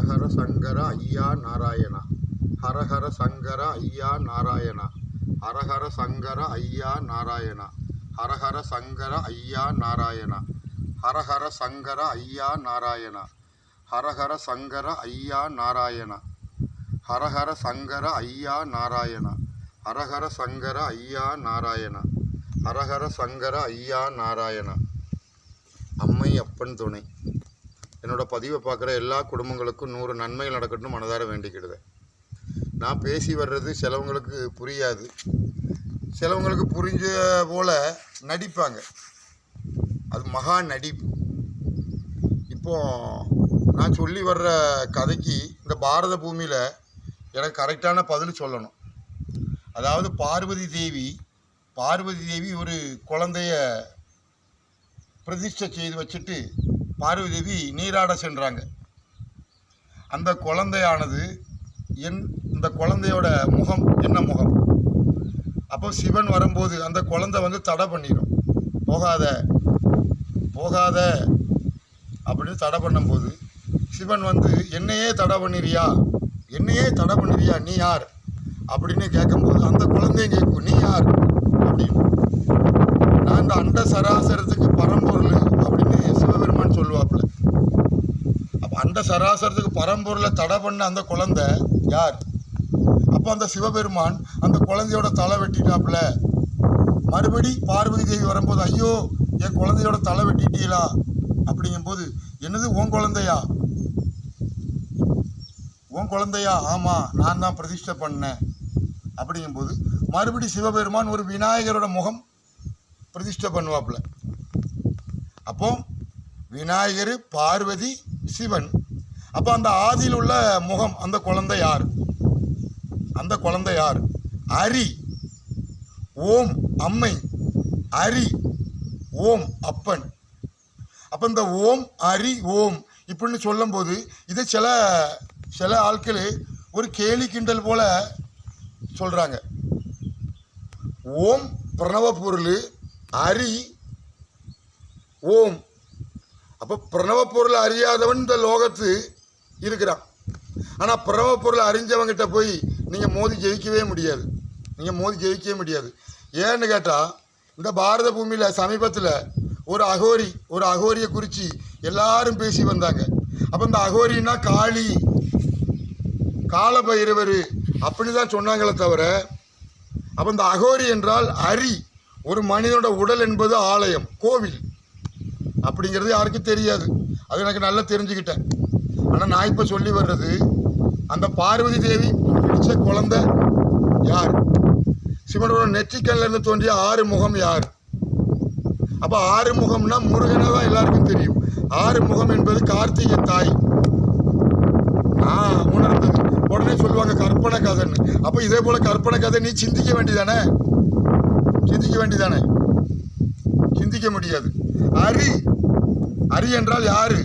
ஹரஹர சங்கர ஐயா நாராயணா. ஹரஹர சங்கர ஐயா நாராயணா. ஹரஹர சங்கர ஐயா நாராயணா. ஹரஹர சங்கர ஐயா நாராயணா. ஹரஹர சங்கர ஐயா நாராயணா. ஹரஹர சங்கர ஐயா நாராயணா. ஹரஹர சங்கர ஐயா நாராயணா. ஹரஹர சங்கர ஐயா நாராயணா. ஹரஹர சங்கர ஐயா நாராயணா. அம்மை அப்பன் துணை. என்னோட பதிவை பார்க்குற எல்லா குடும்பங்களுக்கும் நூறு நன்மைகள் நடக்கட்டும் மனதார வேண்டிக்கிடுது. நான் பேசி வர்றது சிலவங்களுக்கு புரியாது. சிலவங்களுக்கு புரிஞ்ச போல நடிப்பாங்க. அது மகா நடிப்பு. இப்போ நான் சொல்லி வர்ற கதைக்கு இந்த பாரத பூமியில் எனக்கு கரெக்டான பதில் சொல்லணும். அதாவது பார்வதி தேவி பார்வதி தேவி ஒரு குழந்தைய பிரதிஷ்டை செய்து வச்சுட்டு பார்வதி தேவி நீராட சென்றாங்க. அந்த குழந்தையானது என் இந்த குழந்தையோட முகம் என்ன முகம்? அப்போ சிவன் வரும்போது அந்த குழந்தை வந்து தடை பண்ணிடும் போகாத போகாத அப்படின்னு தடை பண்ணும்போது சிவன் வந்து என்னையே தடை பண்ணிறியா? என்னையே தடை பண்ணிறியா? நீ யார்? அப்படின்னு கேட்கும்போது அந்த குழந்தையும் கேட்கும் நீ யார்? அப்படின்னு. நான் இந்த அண்ட சராசரத்துக்கு பரம்பொருள் அப்படின்னு சிவபெருமான் சொல்லுவாப்புல அப்போ அண்ட சராசரத்துக்கு பரம்பொருளை தடை பண்ண அந்த குழந்தை யார்? அப்போ அந்த சிவபெருமான் அந்த குழந்தையோட தலை வெட்டிட்டாப்புல. மறுபடி பார்வதி தேவி வரும்போது ஐயோ என் குழந்தையோட தலை வெட்டிட்டீங்களா? அப்படிங்கும்போது என்னது உன் குழந்தையா? உன் குழந்தையா? ஆமாம் நான் தான் பிரதிஷ்டை பண்ணேன். அப்படிங்கும்போது மறுபடி சிவபெருமான் ஒரு விநாயகரோட முகம் பிரதிஷ்டை பண்ணுவாப்புல. அப்போ விநாயகர் பார்வதி சிவன் அப்போ அந்த ஆதியில் உள்ள முகம் அந்த குழந்தை யார்? அந்த குழந்தை யார்? அரி. ஓம் அம்மை. அரி. ஓம் அப்பன். அப்போ இந்த ஓம் அரி ஓம் இப்படின்னு சொல்லும்போது இதை சில சில ஆட்கள் ஒரு கேலி கிண்டல் போல சொல்கிறாங்க ஓம் பிரணவ பொருள் அரி ஓம். அப்போ பிரணவ பொருள் அறியாதவன் இந்த லோகத்து இருக்கிறான். ஆனால் பிரணவ பொருள் அறிஞ்சவங்கிட்ட போய் நீங்கள் மோதி ஜெயிக்கவே முடியாது. நீங்கள் மோதி ஜெயிக்கவே முடியாது. ஏன்னு கேட்டால் இந்த பாரத பூமியில் சமீபத்தில் ஒரு அகோரி ஒரு அகோரியை குறித்து எல்லாரும் பேசி வந்தாங்க. அப்போ இந்த அகோரின்னா காளி. காலபைரவர் அப்படி தான் சொன்னாங்களே தவிர அப்போ இந்த அகோரி என்றால் அரி. ஒரு மனிதனோட உடல் என்பது ஆலயம் கோவில். அப்படிங்கிறது யாருக்கும் தெரியாது. அது எனக்கு நல்லா தெரிஞ்சுக்கிட்டேன். ஆனால் நான் இப்போ சொல்லி வர்றது அந்த பார்வதி தேவி பிடிச்ச குழந்தை யார்? சிவனோட நெற்றிக்கல்லிருந்து தோன்றிய ஆறு முகம் யார்? அப்போ ஆறு முகம்னா முருகனை தான் எல்லாருக்கும் தெரியும். ஆறு முகம் என்பது கார்த்திகை தாய். ஆ உணர்ந்தது. உடனே சொல்லுவாங்க கற்பனை கதைன்னு. அப்போ இதே போல் கற்பனை கதை நீ சிந்திக்க வேண்டியதானே? சிந்திக்க வேண்டியதானே? சிந்திக்க முடியாது. அரி. அரி என்றால் யாரு?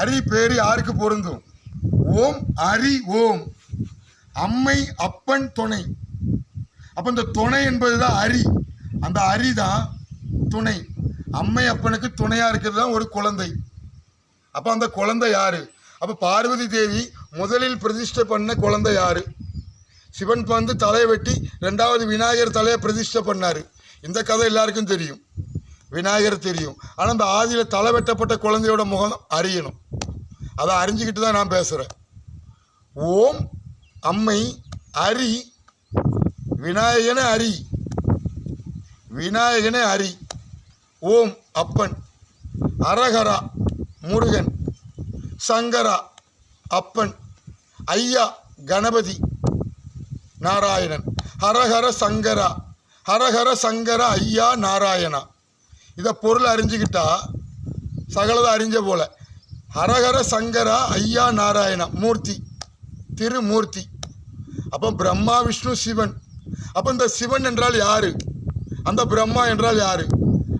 அரி பேரு யாருக்கு பொருந்தும்? ஓம் அரி ஓம். அம்மை அப்பன் துணை அப்போ இந்த துணை என்பது தான் அரி. அந்த அரி தான் துணை. அம்மை அப்பனுக்கு துணையாக இருக்கிறது தான் ஒரு குழந்தை. அப்போ அந்த குழந்தை யாரு? அப்போ பார்வதி தேவி முதலில் பிரதிஷ்டை பண்ண குழந்தை யாரு? சிவன் வந்து தலையை வெட்டி ரெண்டாவது விநாயகர் தலையை பிரதிஷ்டை பண்ணார். இந்த கதை எல்லாருக்கும் தெரியும். விநாயகர் தெரியும். ஆனால் அந்த ஆதியில் தலை வெட்டப்பட்ட குழந்தையோட முகம் அறியணும். அதை அறிஞ்சிக்கிட்டு தான் நான் பேசுகிறேன் ஓம் அம்மை அரி விநாயகனே அரி விநாயகனே அரி ஓம் அப்பன் அரகரா முருகன் சங்கரா அப்பன் ஐயா கணபதி நாராயணன் ஹரஹர சங்கரா ஹரஹர சங்கர ஐயா நாராயணா. இதை பொருள் அறிஞ்சிக்கிட்டா சகலதை அறிஞ்ச போல. ஹரஹர சங்கரா ஐயா நாராயணா மூர்த்தி திருமூர்த்தி. அப்போ பிரம்மா விஷ்ணு சிவன். அப்போ இந்த சிவன் என்றால் யார்? அந்த பிரம்மா என்றால் யார்?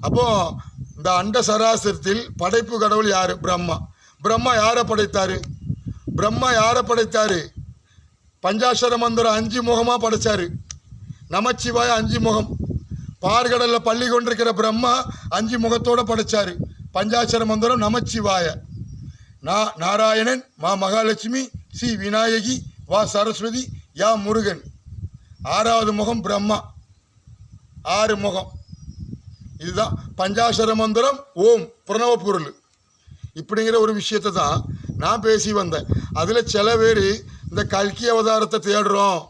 அப்போ இந்த அண்ட சராசரத்தில் படைப்பு கடவுள் யார்? பிரம்மா. பிரம்மா யாரை படைத்தாரு? பிரம்மா யாரை படைத்தாரு? பஞ்சாட்சர மந்திரம் அஞ்சு முகமாக படைச்சாரு. நமச்சிவாய அஞ்சு முகம். பாற்கடலில் பள்ளி கொண்டிருக்கிற பிரம்மா அஞ்சு முகத்தோடு படைச்சாரு. பஞ்சாட்சர மந்திரம் நமச்சிவாய. நா நாராயணன் மா மகாலட்சுமி சி விநாயகி வா சரஸ்வதி யா முருகன். ஆறாவது முகம் பிரம்மா. ஆறு முகம். இதுதான் பஞ்சாசர மந்திரம் ஓம் பிரணவ பொருள். இப்படிங்கிற ஒரு விஷயத்தை தான் நான் பேசி வந்தேன். அதில் சில பேர் இந்த கல்கி அவதாரத்தை தேடுறோம்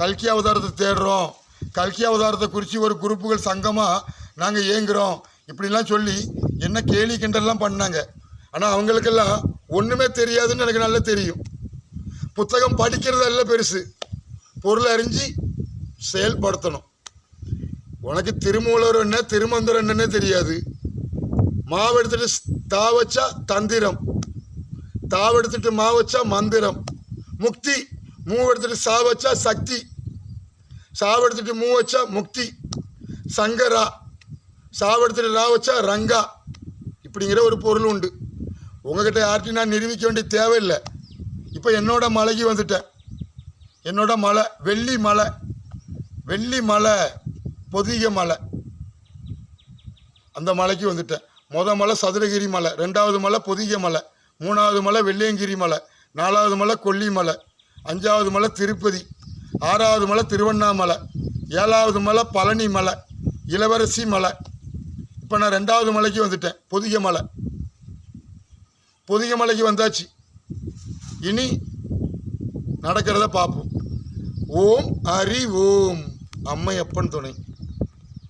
கல்கி அவதாரத்தை தேடுறோம் கல்கி அவதாரத்தை குறித்து ஒரு குரூப்புகள் சங்கமாக நாங்கள் ஏங்குறோம். இப்படிலாம் சொல்லி என்ன கேலி கிண்டல்லாம் பண்ணாங்க. ஆனால் அவங்களுக்கெல்லாம் ஒன்றுமே தெரியாதுன்னு எனக்கு நல்லா தெரியும். புத்தகம் படிக்கிறது அல்ல பெருசு. பொருளை அறிஞ்சு செயல்படுத்தணும். உனக்கு திருமூலர் என்ன திருமந்திரம் என்னன்னே தெரியாது. மாவெடுத்துட்டு ஸ்- தா வச்சா தந்திரம். தாவெடுத்துட்டு மா வச்சா மந்திரம். முக்தி மூவெடுத்துட்டு சா வச்சா சக்தி. சாவெடுத்துட்டு மூ வச்சா முக்தி சங்கரா. சாவெடுத்துட்டு ரா வச்சா ரங்கா. இப்படிங்கிற ஒரு பொருள் உண்டு. உங்ககிட்ட யார்ட்டையும் நான் நிரூபிக்க வேண்டிய தேவையில்லை. இப்போ என்னோட மலைக்கு வந்துட்டேன். என்னோட மலை வெள்ளி மலை. வெள்ளி மலை பொதிகை மலை. அந்த மலைக்கு வந்துட்டேன். முத மலை சதுரகிரி மலை ரெண்டாவது மலை பொதிக மலை மூணாவது மலை வெள்ளியங்கிரி மலை நாலாவது மலை கொல்லி மலை அஞ்சாவது மலை திருப்பதி. ஆறாவது மலை திருவண்ணாமலை ஏழாவது மலை பழனி மலை இளவரசி மலை. இப்போ நான் ரெண்டாவது மலைக்கு வந்துட்டேன் பொதிகை மலை. பொதிகை மலைக்கு வந்தாச்சு. இனி நடக்கிறத பார்ப்போம். ஓம் ஹரி ஓம் அம்மையப்பன் துணை.